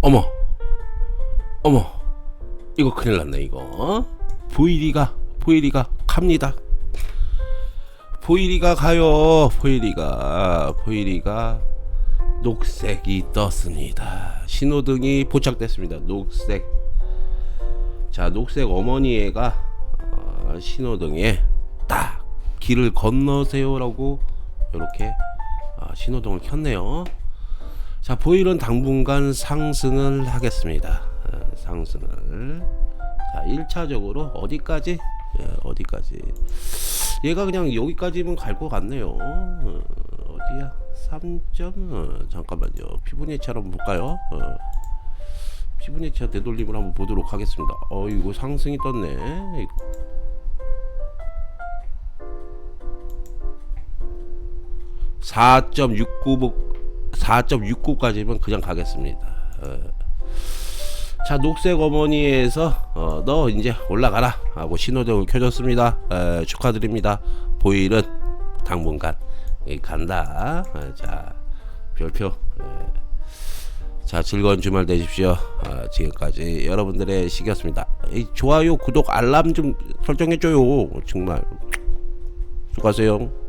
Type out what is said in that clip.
어머. 어머. 이거 큰일 났네 이거. 보이리가 보이리가 갑니다. 보이리가 가요 보이리가. 보이리가 녹색이 떴습니다. 신호등이 포착됐습니다 녹색. 자 녹색 어머니애가 어, 신호등에 딱 길을 건너세요라고 이렇게 아, 신호등을 켰네요 자 보일은 당분간 상승을 하겠습니다. 어, 상승을. 자 1차적으로 어디까지? 예, 어디까지? 얘가 그냥 여기까지면 갈 것 같네요. 어, 어디야? 3점? 어, 잠깐만요. 한번 볼까요? 어. 피부네치 되돌림을 한번 보도록 하겠습니다. 어 이거 상승이 떴네. 이거. 4.69 4.69까지면 그냥 가겠습니다. 어. 자 녹색 어머니에서 어, 너 이제 올라가라 하고 신호등을 켜줬습니다. 에, 축하드립니다. 보일은 당분간 이 간다. 어, 자 별표. 에. 자 즐거운 주말 되십시오. 어, 지금까지 여러분들의 시기였습니다. 이 좋아요, 구독, 알람 좀 설정해줘요. 정말 수고하세요.